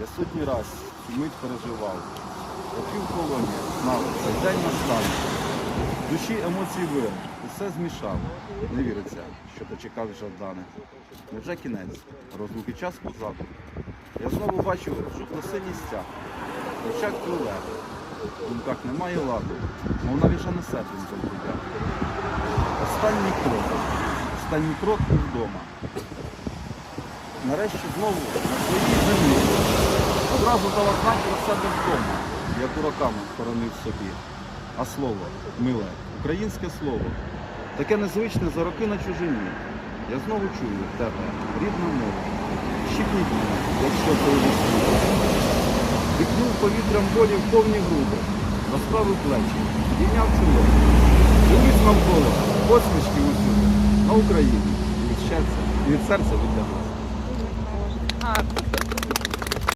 Я сотні раз цю мить переживав. Років колонії знав, цей день настав. Душі емоцій вир, усе змішав. Не віриться, що дочекав Жадани. Невже кінець? Розлуки час позаду. Я знову бачу жовто-синій стяг. Очах круле. В думках немає ладу, мов навіть не сердень забуття. Останній крок. Останній крок вдома. Нарешті знову на своїй. Одразу дала знати про себе вдома, як уроками хоронив собі. А слово, миле, українське слово, таке незвичне за роки на чужині. Я знову чую тебе, рідна мова. Щипніть мене, якщо у. Вікнув повітрям болі в повні груди, розправив плечі, підняв чоло. Дивись навколо, посмішки усюди, на Україні, від серця, від серця від тебе. А,